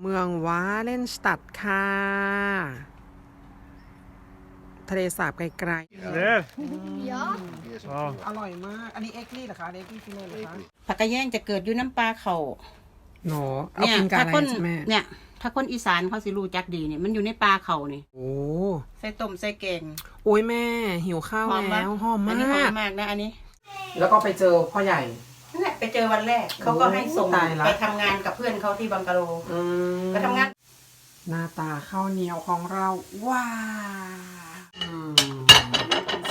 เมืองวาเลนสตัดค่ะ ทะเลสาบไกล Där! Ja. Ja. ๆอร่อยมาก อันนี้เอ็กลี่เหรอคะเอ็กลี่ฟิเลเหรอคะผักกระแยงจะเกิดอยู่น้ำปลาเขาหนอเอากินกับถ้าอะไรคนใช่ไหมเนี่ย ถ้าคนอีสานเขาสิรู้จักดีเนี่ยมันอยู่ในปลาเขานี่โอ้ใส่ต้มใส่แกงโอ้ยแม่ หิวข้าวหอมปะแล้วหอมอัมานนี้หอมกมากนะอันนี้ แล้วก็ไปเจอพ่อใหญ่นั่นแหละไป เจอวันแรก เขาก็ให้ส่งตายละ ไปทำงานกับเพื่อนเขาที่บังกะโลอืมไปทำงาน หน้าตาข้าวเหนียวของเราว้าวอืม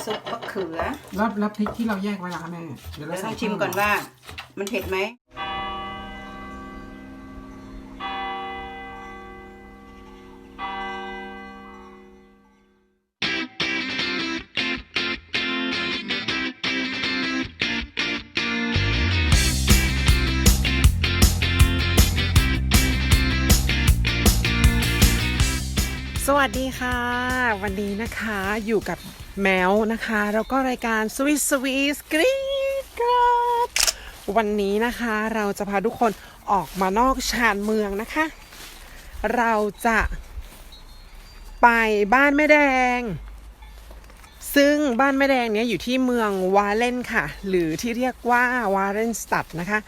ซุปมะเขือ แล้วแล้วพริกที่เราแยกไว้ล่ะคะแม่เดี๋ยวเราเดี๋ยวใส่ต้องชิมก่อนว่า มันเผ็ดไหม วันนี้นะคะอยู่กับแมวนะคะ แล้วก็รายการสวิสสวิสกรีดกราดวันนี้นะคะเราจะพาทุกคนออกมานอกชานเมืองนะคะ เราจะไปบ้านแม่แดง ซึ่งบ้านแม่แดงเนี้ยอยู่ที่เมืองวาเลนค่ะ หรือที่เรียกว่าวาเลนสตัดนะคะ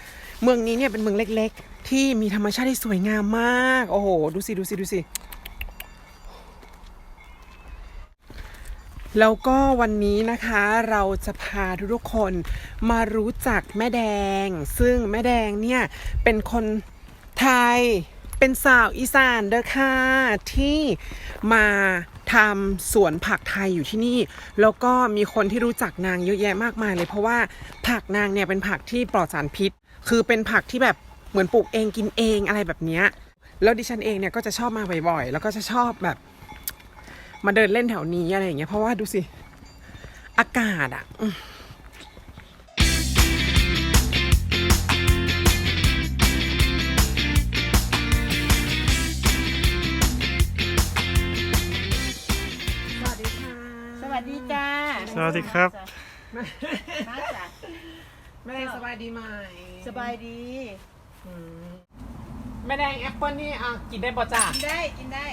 เมืองนี้เนี่ยเป็นเมืองเล็กๆ ที่มีธรรมชาติที่สวยงามมาก โอ้โห ดูสิ ดูสิ ดูสิ แล้วก็วันนี้นะคะเราจะพาทุกๆคนมารู้จักแม่แดง ซึ่งแม่แดงเนี่ยเป็นคนไทยเป็นสาวอีสานเด้อค่ะที่มาทำสวนผักไทยอยู่ที่นี่ แล้วก็มีคนที่รู้จักนางเยอะแยะมากมายเลย เพราะว่าผักนางเนี่ยเป็นผักที่ปลอดสารพิษ คือเป็นผักที่แบบเหมือนปลูกเองกินเองอะไรแบบนี้แล้วดิฉันเองเนี่ยก็จะชอบมาบ่อยๆ แล้วก็จะชอบแบบ มาเดินเล่นแถวนี้อะไรอย่างเงี้ยเพราะว่าดูสิ อากาศอะอืมสวัสดีค่ะสวัสดีจ้าสวัสดีครับ มาจ้ะแม่แดงสบายดีไหมสบายดี อืมแม่แดงแอปเปิลนี่อะกินได้ปะจ้ะกินได้กินได้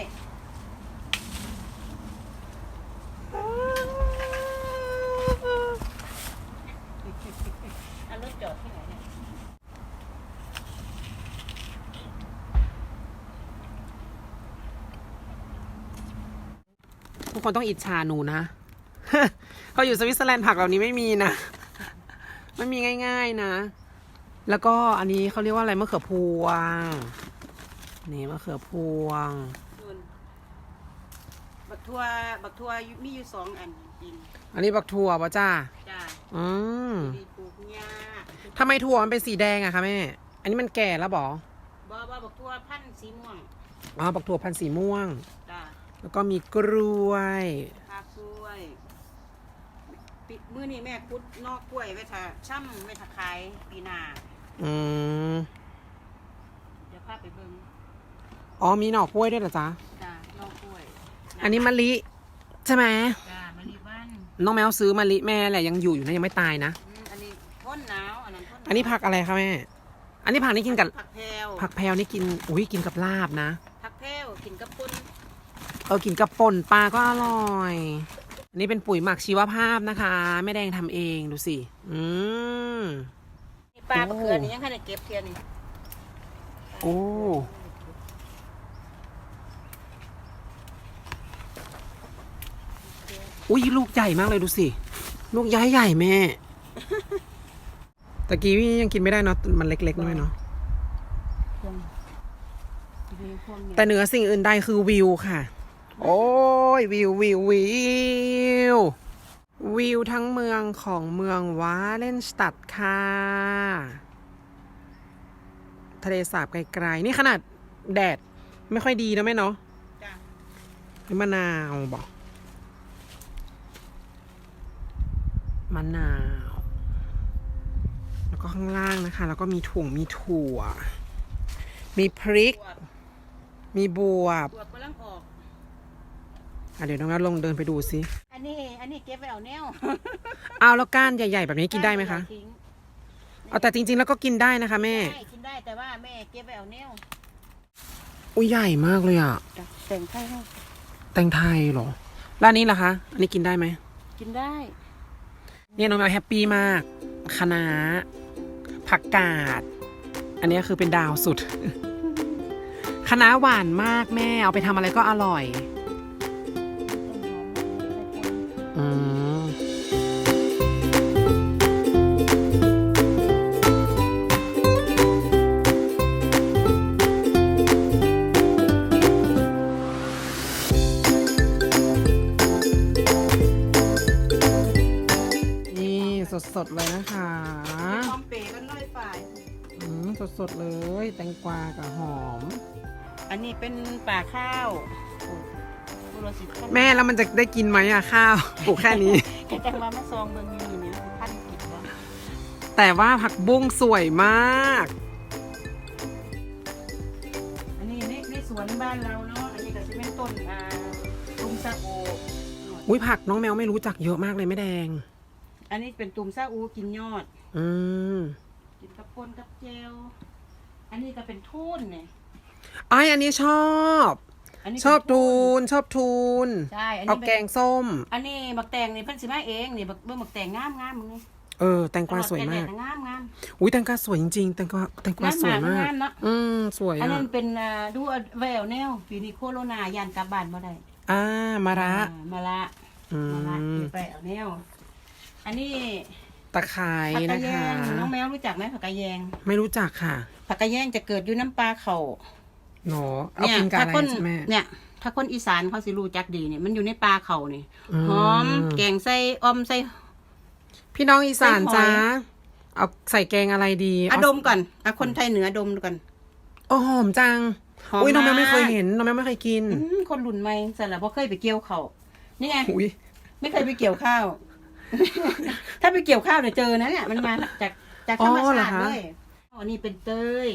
เอารถจอดที่ไหนเนี่ยทุกคนต้องอิจฉาหนูนะ เขาอยู่สวิตเซอร์แลนด์ผักเหล่านี้ไม่มีนะไม่มีง่ายๆนะ แล้วก็อันนี้เขาเรียกว่าอะไรมะเขือพวง นี่มะเขือพวง ทัวบักทัวมีอยู่สองอันกินอันนี้บักถั่วปะจ้าจ้าอืมดีปลูกหญ้าทำไมถั่วมันเป็นสีแดงอะคะแม่ อันนี้มันแก่แล้วบอบ่บ่บักทัวพันธุ์สีม่วงอ๋อบักถั่วพันธุ์สีม่วง จ้าแล้วก็มีกล้วยภาคกล้วยปิมื้อนี้แม่คุดนอกกล้วยไว้ถ้าช่ำไว้ถ้าขายปีหน้าอืมเดี๋ยวพาไปเบิ่งอ๋อมีหน่อกล้วยด้วยเหรอจ๊ะ จ้านอกกล้วย อันนี้มะลิใช่ไหมจ้ามะลิบ้านน้องแมวซื้อมะลิแม่แหละยังอยู่อยู่นะยังไม่ตายนะ อืมอันนี้พ้นหนาวอันนั้นพ้นหาวอันนี้ผักอะไรคะแม่ อันนี้ผักนี่กินกับผักแพรวผักแพรวนี่กิน อุ้ยกินกับลาบนะ ผักแพรวกินกับปุ้นเออกินกับป่นปลาก็อร่อย อันนี้เป็นปุ๋ยหมักชีวภาพนะคะแม่แดงทำเองดูสิ อืม นี่ปลาโอ้มะเขือนี่ยังให้ได้เก็บเทียนี่โอ้ อุ้ยลูกใหญ่มากเลยดูสิ ลูกใหญ่ใหญ่แม่ ตะกี้พี่ยังกินไม่ได้เนาะ มันเล็กๆด้วยเนาะมีพวงเนี่ยแต่เหนือสิ่งอื่นใดคือวิวค่ะ โอ้ยวิววิววิววิวทั้งเมืองของเมืองวาเลนสตัดค่ะ ทะเลสาบไกลๆ นี่ขนาดแดดไม่ค่อยดีนะแม่เนาะจ้านี่มะนาวบอก มะนาว แล้วก็ข้างล่างนะคะ แล้วก็มีถุงมีถั่ว มีพริกบวบมีบวบบวบกำลังออกอะเดี๋ยวน้องนัทลงเดินไปดูซิอันนี้ อันนี้เก็บไว้เอาแนวเอาแล้วก้านใหญ่ๆแบบนี้กินได้ไหมคะ ทิ้งเอาแต่จริงๆแล้วก็กินได้นะคะแม่ ได้กินได้แต่ว่าแม่เก็บไว้เอาแนวอุ้ยใหญ่มากเลยอะจ้ะแต่งไทยให้แตงไทยเหรอ ร้านนี้ล่ะคะ อันนี้กินได้ไหมกินได้ เนี่ยน้องแมวแฮปปี้มากคะน้าผักกาด อันนี้คือเป็นดาวสุดคะน้าหวานมากแม่ เอาไปทำอะไรก็อร่อย อืม สดๆเลยนะคะพร้อมเปย์กันน้อยฝ่าย อืมสดๆเลย แตงกวากับหอม อันนี้เป็นป่าข้าวบุรสิทธิ์แม่แล้วมันจะได้กินไหมอะข้าวปลูกแค่นี้ แกจังมาแม่ซองเบิ่งอยู่นี่เนี่ยพันกิจว่าแต่ว่าผักบุ้งสวยมาก อันนี้ในในสวนบ้านเราเนาะ อันนี้ก็จะเป็นต้นอ่าตุมซาโออุ้ยผักน้องแมวไม่รู้จักเยอะมากเลยแม่แดง อันนี้เป็นตุมซาอูกินยอด อืมกินกับปนกับเจลอันนี้ก็เป็นทูนเนี่ยไอยอันนี้ชอบ อันนี้ชอบเป็นทูน ชอบทูนใช่อันเอานี้แกเป็นงส้ม อันนี้บักแตงนี่เพิ่นสิมาเองนี่บักเบิ่งบักแตงงามงามมึงนี่เออ แตงกวาสวยมากตลอดแดดๆงามงาม อุ้ยแตงกวาสวยจริงๆแตงกวาแตงกวาสวยมาก งามๆเนอะ อืมสวยอันอะนั้นเป็นอ่าดูแววแนวปีนี้โคโรนายานกลับบ้านบ่ได้อ่ามาระ อ่ามาละอืมาละมเก็บไปเอาแนว อันนี้ตะไคร้ผักกระนะแยคะงน้องแมวรู้จักไหมผักกระแยง ไม่รู้จักค่ะผักกระแยงจะเกิดอยู่น้ำปลาเขาหนอเอากินกับถ้าอะไรคนใช่ไหมเนี่ย ถ้าคนอีสานเขาสิรู้จักดีเนี่ยมันอยู่ในปลาเขานี่อืมหอมแกงใส่ออมใส่ พี่น้องอีสานใส่หอย จ้าเอาใส่แกงอะไรดีอะเอาดมก่อนอะคนไทยเหนือดมก่อน โอ้หอมจังหอมอุ้ยน้องแมวไม่มาก เคยเห็นน้องแมวไม่เคยกินอืมคนรุ่นใหม่สารบ่เคยไปเกี่ยวเขาวนี่ไง อุ้ยไม่เคยไปเกี่ยวข้าว ถ้าไปเกี่ยวข้าวเดี๋ยวเจอนะเนี่ยมันมาจากจากธรรมชาติเลยอ๋อนี่เป็นเตย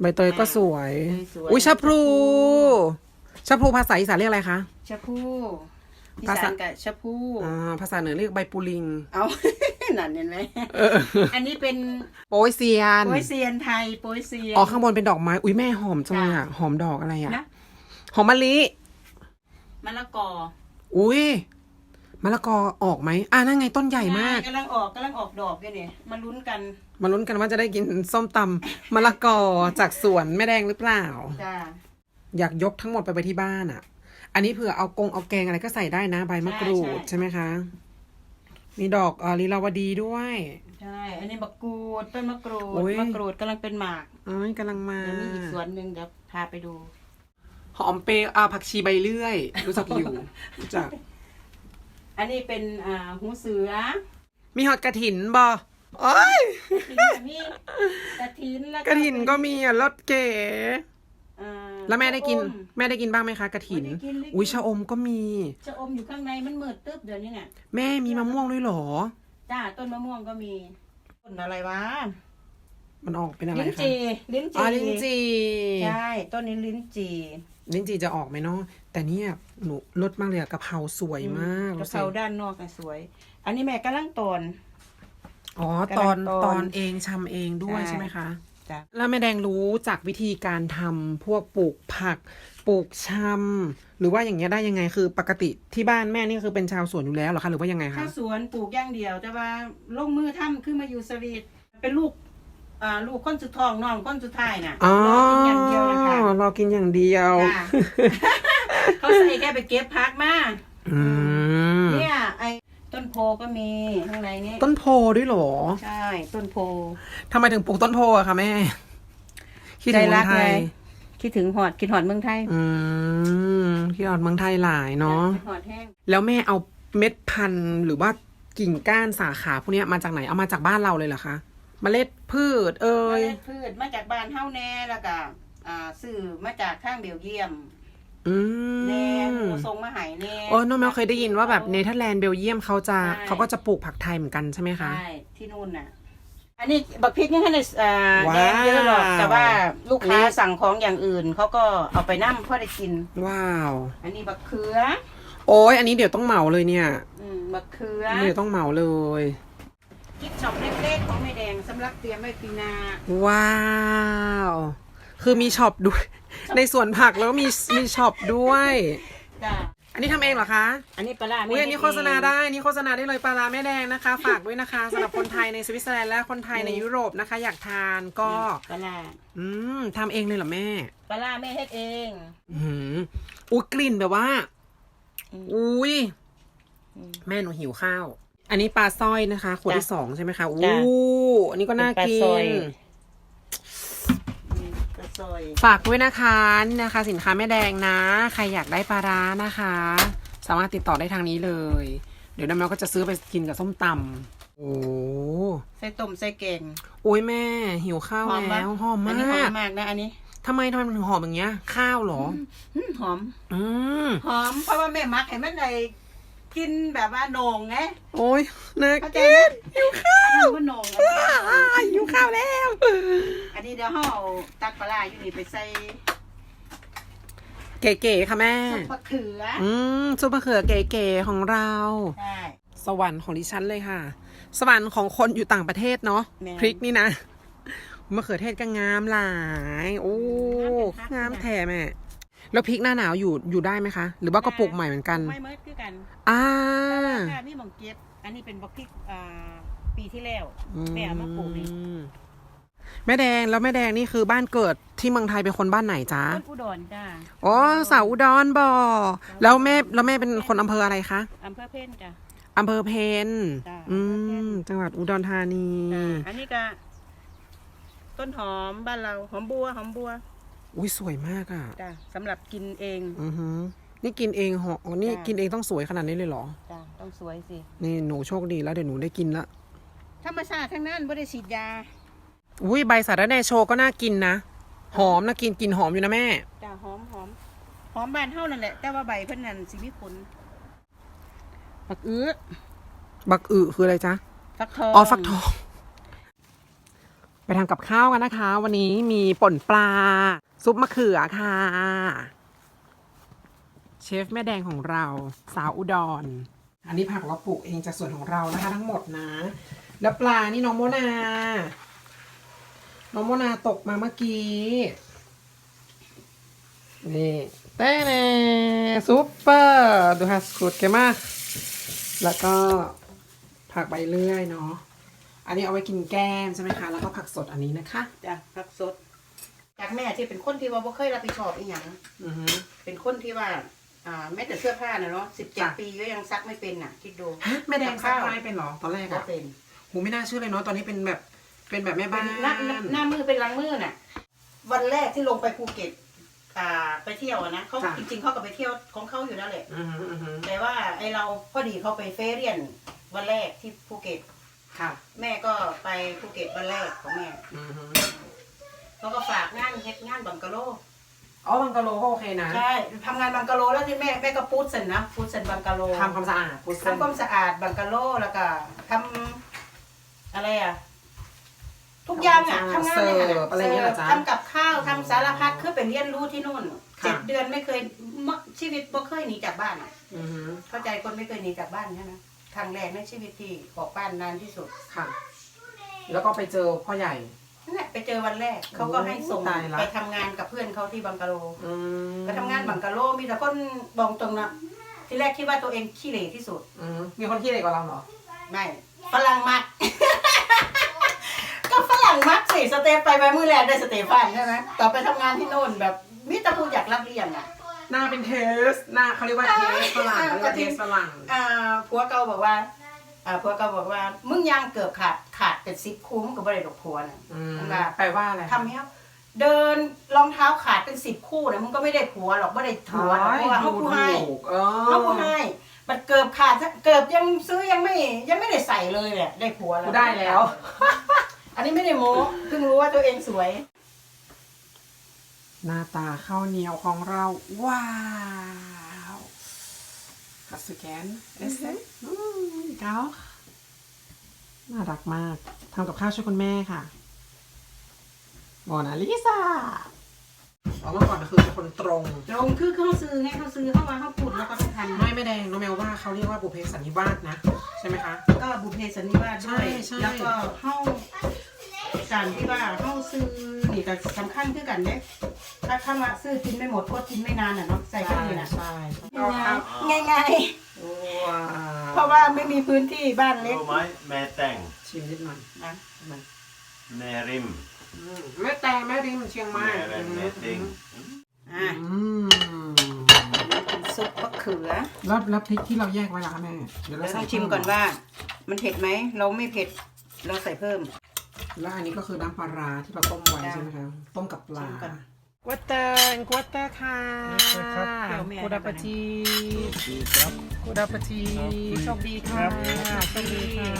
ใบเตยก็สวย เตยสวย อุ้ยชะพลูชะพลูภาษาอีสานเรียกอะไรคะ ชะพูอีภาสาษานกับชะพูอ่าภาษาเหนือเรียกใบปูลิง เอา นั่นเห็นไหมเออ อันนี้เป็นโปยเซียนโปยเซียนไทยโปยเซียน อ๋อข้างบนเป็นดอกไม้ อุ้ยแม่หอมจังเลยอะ หอมดอกอะไรอะ นะ หอมมะลิ มะละกอ อุ้ย มะละกอออกไหมอ่านั่นไงต้นใหญ่มาก กำลังออกกำลังออกดอกด้วยเนี่ยมาลุ้นกันมาลุ้นกันว่าจะได้กินส้มตำมะละกอจากสวนแม่แดงหรือเปล่า จ้าอยากยกทั้งหมดไปไว้ที่บ้านอะ อันนี้เผื่อเอากงเอาแกงอะไรก็ใส่ได้นะใบมะกรูดใช่ใช่ไหมคะ มีดอกเอ่อลีลาวดีด้วย ใช่อันนี้มะกรูดต้นมะกรูดโอ้ยมะกรูดกำลังเป็นหมากเอ้ยกำลังมา เดี๋ยวมีอีกสวนหนึ่งเดี๋ยวพาไปดู หอมเปรย์อ่าผักชีใบเลื่อย รู้จักอยู่ รู้จัก อันนี้เป็นอ่าหูเสือ มีหอดกระถินบอโอ้ยมีกระถินแล้วกระถินก็มีอะรสเก๋อ่าแล้วแม่ได้กิน ชะอม แม่ได้กินบ้างไหมคะกระถินได้กินได้กิน อุ้ยชะอมก็มี ชะอมอยู่ข้างในมันมืดตึ๊บเดี๋ยวนี้เนี่ยแม่มีมะม่วงด้วยเหรอ จ้าต้นมะม่วงก็มี ต้นอะไรวะ มันออกเป็นอะไรลิ้นคะจีลิ้นจีอ๋อลิ้นจี่ใช่ ต้นนี้ลิ้นจีลิ้นจี่จะออกไหมเนาะ แต่เนี่ยหนูรสมากเลยอะกะเพราสวยมากกระดูสิเพราด้านนอกอะสวย อันนี้แม่กำลังตอน อ๋อกำลังตอนตอนตอนเองชำเองด้วยใช่ใช่ไหมคะจ้ะแล้วแม่แดงรู้จากวิธีการทำพวกปลูกผักปลูกชำหรือว่าอย่างเงี้ยได้ยังไงคือปกติที่บ้านแม่นี่คือเป็นชาวสวนอยู่แล้วเหรอคะหรือว่ายังไงคะข้าวสวนปลูกอย่างเดียว แต่ว่าลงมือทำขึ้นมาอยู่สวีทเป็นลูกอ่าลูกคนสุดท้องน้องคนสุดท้ายน่ะอ๋อรอกินอย่างเดียวนะคะรอกินอย่างเดียวจ้ะ เขาใส่แค่ไปเก็บพักมาอืมเนี่ยไอ้ต้นโพก็มีข้างในนี้ต้นโพด้วยเหรอใช่ต้นโพทำไมถึงปลูกต้นโพอะคะแม่คิดถึงใจรัเมือกงไทยไงคิดถึงหอดคิดหอดเมืองไทย อืมคิดถึงเมืองไทยหลายเนาะคิดหอดแห้งแล้วแม่เอาเม็ดพันธุ์หรือว่ากิ่งก้านสาขาพวกเนี้ยมาจากไหนเอามาจากบ้านเราเลยเหรอคะเมล็ดพืช เอ่เมยล็ดพืชมาจากบ้านเฮาแน่แล้วก็อ่าซื้อมาจากทางเบลเยียม อืแน่มหมูทรงมาใหายแน่โอ้น้องแมวเคยได้ยินว่าแบบเนเธอร์แลนด์เบลเยียมเขาจะใช่ เขาก็จะปลูกผักไทยเหมือนกันใช่ไหมคะ ใช่ที่นู่นน่ะ อันนี้บักพริกนี่ให้ในอ่าว้าวแดงเยอะหรอกแต่ว่าลูกค้านี่สั่งของอย่างอื่นเขาก็เอาไปนั่มเพื่อได้กิน ว้าว อันนี้บักเขือ โอ้ยอันนี้เดี๋ยวต้องเหมาเลยเนี่ยอืมบักเขือเดี๋ยวต้องเหมาเลย กิฟช็อปเล็กๆของแม่แดงสำหรับเตรียมไว้ปีหนาว้าว คือมีช็อปด้วย ในสวนผักแล้วก็มีมีช็อปด้วย จ้ะอันนี้ทำเองเหรอคะอันนี้ปลาร้าอุ้ยแม่อันนี้โฆษณาได้อันนี่โฆษณาได้เลยปลาร้าแม่แดงนะคะ ฝากด้วยนะคะสำหรับคนไทยในสวิตเซอร์แลนด์และคนไทยในยุโรปนะคะ อยากทานก็ ปลาร้าอืมทำเองเลยเหรอแม่ ปลาร้าแม่เฮ็ดเองอืมอุ้ยกลิ่นแบบว่าอืมอุ้ยอืม แม่หนูหิวข้าว อันนี้ปลาสร้อยนะคะ ขวดที่จ้ะสองใช่ไหมคะจ้ะอู้อันนี้ก็น่าเป็นปลากิสร้อย น อืมปลาซอยฝากด้วยนะคะนี่นะคะ สินค้าแม่แดงนะ ใครอยากได้ปลาร้านะคะ สามารถติดต่อได้ทางนี้เลย เดี๋ยวน้ำแมวก็จะซื้อไปกินกับส้มตำโอ้ใส่ต้มใส่แกงโอ้ยแม่ หิวข้าวหอมปะแล้วหอมอัมานนี้หอมกมากนะอันนี้ทำไมทำไมมันถึงหอมอย่างเงี้ย ข้าวเหรออืมหอม อืมหอม เพราะว่าแม่มักให้มันได้ กินแบบว่าโหนงไงโอ้ยน่าเข้าใจกิไหมนหิวข้าวอันนี้ว่าโหนงอันนี้อ้ายหิวข้าวแล้ว อันนี้เดี๋ยวห่อาตักปลาร้าอยู่นี่ไปใส่เก๋ๆค่ะแม่ซุปมะเขืออืมซุปมะเขือเก๋ๆของเรา ใช่ สวรรค์ของดิฉันเลยค่ะ สวรรค์ของคนอยู่ต่างประเทศเนาะแม่ พริกนี่นะมะเขือเทศก็งามหลาย โอ้งามแท้แม่ แล้วพริกหน้าหนาวอยู่อยู่ได้ไหมคะ หรือว่าก็ปลูกใหม่เหมือนกัน ไม่เมิดคือกันอ่าแต่ว่ามีหมองเก็บอันนี้เป็นบักพริกอ่าปีที่แล้วแม่เอามาปลูกนี่อืมแม่แดงแล้วแม่แดงนี่คือบ้านเกิดที่เมืองไทยเป็นคนบ้านไหนจ๊ะต้นอุดรจ้าอ๋อสาวอุดรบ่อแล้วแม่แล้วแม่เป็นคนอำเภออะไรคะอำเภอเพ่นจ้ะอำเภอเพนจ้ะอือำเภอเพนมจังหวัดอุดรธานีจ้ะอันนี้ก็ต้นหอมบ้านเราหอมบัวหอมบัว อุ้ยสวยมากอะจ้ะสำหรับกินเองอือหือนี่กินเองเหรออ๋อนี่จ้ะกินเองต้องสวยขนาดนี้เลยเหรอ จ้ะต้องสวยสิ นี่หนูโชคดีแล้วเดี๋ยวหนูได้กินละธรรมชาติทั้งนั้นไม่ได้ฉีดยาอุ้ยใบสาระแหน่โชว์ก็น่ากินนะ หอมนะกินกลินหอมอยู่นะแม่ จ้ะหอมหอมหอมบานเท่านั่นแหละ แต่ว่าใบเพิ่นนั่นสิมีขนฝักอื้อบักอึคืออะไรจ๊ะ ฟักทองอ๋อฟักทอง ไปทำกับข้าวกันนะคะ วันนี้มีป่นปลา ซุปมะเขือค่ะ เชฟแม่แดงของเรา สาวอุดร อันนี้ผักเราปลูกเองจากสวนของเรานะคะ ทั้งหมดนะ แล้วปลานี่น้องโมนา น้องโมนาตกมาเมื่อกี้ นี่เต้เน่ซุปเปอร์ดูฮัสกูดเกมากแล้วก็ผักใบเลื่อยเนาะ อันนี้เอาไว้กินแก้มใช่ไหมคะ แล้วก็ผักสดอันนี้นะคะ จ้ะผักสด จากแม่ที่เป็นคนที่ว่าบ่เคยรับผิดชอบอีหยังอือฮึเป็นคนที่ว่าอ่าแม้แต่เสื้อผ้าน่ะเนาะสิบเจ็ดจ้ะ ปีก็ยังซักไม่เป็นน่ะ คิดดูฮะแม่แดงกับซักข้าวผ้าไม่เป็นเหรอตอนแรกก็อะเป็นหูไม่น่าเชื่อเลยเนาะตอนนี้เป็นแบบเป็นแบบแม่บ้านหน้าหน้าหน้ามือเป็นหลังมือน่ะ วันแรกที่ลงไปภูเก็ตอ่าไปเที่ยวอะนะเขาจริง ๆเขาก็ไปเที่ยวของเขาอยู่แล้วแหละ อือฮึอือฮึแต่ว่าไอเราพอดีเขาไปเฟรเรียนวันแรกที่ภูเก็ต ค่ะแม่ก็ไปภูเก็ตวันแรกของแม่ อือฮึ เขาก็ฝากงานเฮ็ดงานบังกะโลอ๋อบังกะโลก็โอเคนะใช่ทำงานบังกะโลแล้วที่แม่แม่ก็ปูดเสร็จนะปูดเสร็จบังกะโลทำความสะอาดพุทธทำความสะอาดบังกะโลแล้วก็ทำอะไรอะทุกอย่างอะทำงานเสิเลยร์ฟอะไรอย่างเงี้ยเหรอจ๊ะทำกับข้าวทำสารพัดคือเป็นเรียนรู้ที่นู่นค่ะเจ็ดเดือนไม่เคยมชีวิตบ่เคยหนีจากบ้านอะอือฮึเข้าใจคนไม่เคยหนีจากบ้านใช่ไหมครั้งแรกในชีวิตที่ออกบ้านนานที่สุดค่ะ แล้วก็ไปเจอพ่อใหญ่ นั่นแหละไปเจอวันแรกเขาก็ให้ส่งตายละ ไปทำงานกับเพื่อนเขาที่บังกะโลอืมไปทำงานบังกะโลมีแต่คนบอกตรงนะที่แรกคิดว่าตัวเองขี้เหร่ที่สุด อืมมีคนขี้เหร่กว่าเราเหรอไม่ฝรั่งมัก ก็ฝรั่งมักสิสเตฟไปไปมือแรกได้สเตฟานใช่ไหมต่อไปทำงานที่โน่นแบบมิตรพูดอยากรับเรียนอะ หน้าเป็นเทสหน้าเขาเรียกว่าเทสฝรั่งเขาเรียกว่าเทสฝรั่ง อ่าผัวเก่าบอกว่า อ่าผัวเก่าบอกว่ามึงยางเกือบขาดขาดเป็นสิบคุ้มกับบริดกผัวน่ะ อืมว่า แปลว่าอะไรทำให้เขาเดินรองเท้าขาดเป็นสิบคู่นะมึงก็ไม่ได้ผัวหรอกไม่ได้ผัวหรอกเพราะว่าเขาผู้ให้ ถูกเออเขาผู้ให้มันเกือบขาดเกือบยังซื้อยังไม่ยังไม่ได้ใส่เลยแหละได้ผัวแล้วกูได้แล้ว อันนี้ไม่ได้โม้เพิ่งรู้ว่าตัวเองสวย หน้าตาข้าวเหนียวของเราว้าว กัสแกนเอสเอ็เก้าน่ารักมาก ทำกับข้าวช่วยคุณแม่ค่ะโมนาลิซาเอาเมื่อก่อนคือเป็นคนตรง ตรงคือเขาซื้อไงเขาซื้อเข้ามาเขาพูดแล้วก็ต้องทันไม่ไม่แดงน้องแมวว่าเขาเรียกว่าบุพเพสันนิวาสนะ ใช่ไหมคะ ก็บุพเพสันนิวาสด้วย ใช่ใช่ แล้วก็เข้า การที่ว่าเข้าซื้อนี่ก็สำคัญคือกันเด้ถ้าเข้ามาซื้อกินไม่หมดก็กินไม่นานอะเนาะใส่เครื่องนี่นะใช่ง่ายง่ายว้าๆเพราะว่าไม่มีพื้นที่บ้านเล็กรู้ไหมแม่แต่งชิมนิดหน่อยนะแม่ริมอืมแม่แตงแม่ริมเชียงใหม่แม่แรงแม่ติงอะอืมซุปมะเขือแล้วแล้วพริกที่เราแยกไว้ล่ะคะแม่เดี๋ยวเราเราใส่ต้องชิมก่อนว่า มันเผ็ดไหมเราไม่เผ็ดเราใส่เพิ่ม แล้วอันนี้ก็คือน้ำปลาร้าที่เราต้มไว้จ้ะใช่ไหมคะต้มกับปลาชิมก่อนกัวเตอร์กัวเตอร์ค่ะครับเดี๋ยวแม่ กูดาปาจีกูดาปาจีโชคดีค่ะโชคดีค่ะ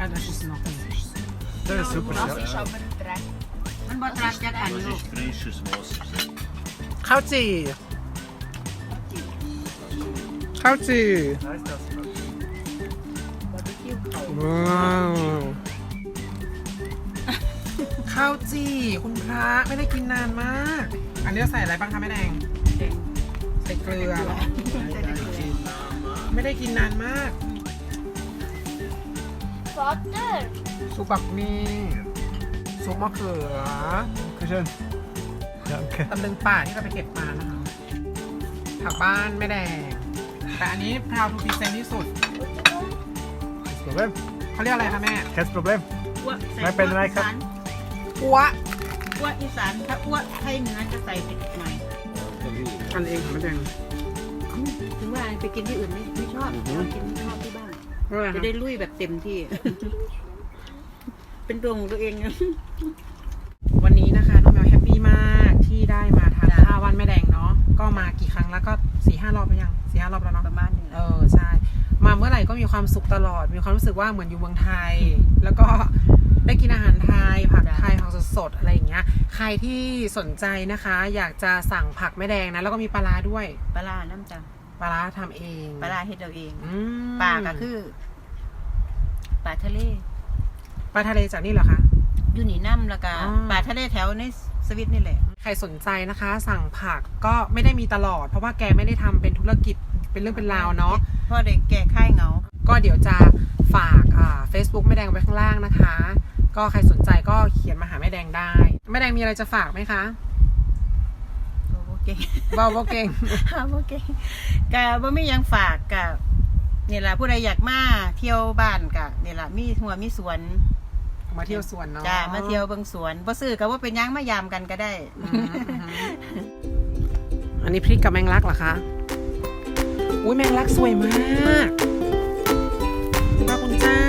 อะ das ist noch nicht Det är super Das ist aber dreck. มันบอตรัสจากอัน Das ลูก ist frisches Wasser. ข้าวจี่ข้าวจี่ ว้าวข้าวจี่คุณพระไม่ได้กินนานมาก อันนี้เราใส่อะไรบ้างคะแม่แดงใส่เกลือเหรอไม่ได้กินนานมาก Vater. ซุปบักมี่ซุปมะเขือ Dankeschön. Danke. ตำลึงป่าที่เราไปเก็บมานะคะผักบ้านแม่แดง แต่อันนี้พราวทูพีเซนที่สุด Kein Problem. เขาเรียกอะไรคะแม่ Kein Problem. อ้วใส่ไม่เป็นไรครับอีสานกัวอ้วอีสานถ้าอ้วไทยเหนือจะใส่เผ็ดหน่อยอันเองค่ะแม่แดงถึงว่าไปกินที่อื่นไม่ไม่ชอบชอบกินชอบที่บ้านเรื่องอะไรจะคะได้ลุยแบบเต็มที่ เป็นตัวของตัวเองนะ วันนี้นะคะน้องแมวแฮปปี้มากที่ได้มาทานจ้ะ ข้าววันแม่แดงเนาะก็มากี่ครั้งแล้วก็สี่ห้ารอบไปยังสี่ห้ารอบแล้วเนาะประมาณนี้เออใช่ มาเมื่อไหร่ก็มีความสุขตลอด มีความรู้สึกว่าเหมือนอยู่เมืองไทย แล้วก็ได้กินอาหารไทย ผักไทยผักสดๆอะไรอย่างเงี้ย ใครที่สนใจนะคะ อยากจะสั่งผักแม่แดงนะ แล้วก็มีปลาร้าด้วย ปลาร้าน้ำจังปลาร้าทำเองปลาร้าเฮ็ดเราเองอืมปลาก็คือปลาทะเลปลาทะเลจากนี่เหรอคะ อยู่นี่น้ำแล้วก็อ๋อ ปลาทะเลแถวในสวิตนี่แหละ ใครสนใจนะคะ สั่งผักก็ไม่ได้มีตลอด เพราะว่าแกไม่ได้ทำเป็นธุรกิจเป็นเรื่องเป็นราวเนาะเพราะเด็กแก่ค่ายเหงา ก็เดี๋ยวจะฝากอ่า Facebook แม่แดงไว้ข้างล่างนะคะ ก็ใครสนใจก็เขียนมาหาแม่แดงได้แม่แดงมีอะไรจะฝากไหมคะโอเคเบาบ่เก่งโอเคกะบ่มีหยังฝากกะนี่ล่ะผู้ใดอยากมาเที่ยวบ้านกะนี่ล่ะมีหัวมีสวนมาเที่ยวสวนเนาะจ้ามาเที่ยวเบิ่งสวนบ่ซื้อก็ว่าเป็นหยังมายามกันก็ได้อืมอืมอันนี้พริกกับแมงลักเหรอคะ อุ้ยแมงลักสวยมากพระคุณเจ้า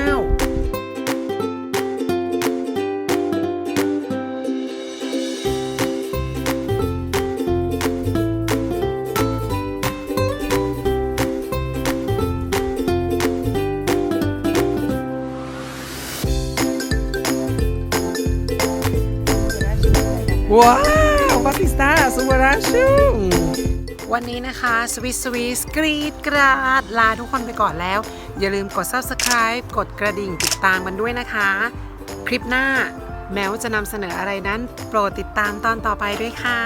ว้าวบาติสต้าซู วันนี้นะคะสวิสสวิสกรีดกราดลาทุกคนไปก่อนแล้ว อย่าลืมกด subscribe กดกระดิ่งติดตามกันด้วยนะคะ คลิปหน้าแม้ว่าจะนำเสนออะไรนั้น โปรดติดตามตอนต่อไปด้วยค่ะ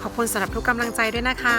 ขอบคุณสำหรับทุกกำลังใจด้วยนะคะ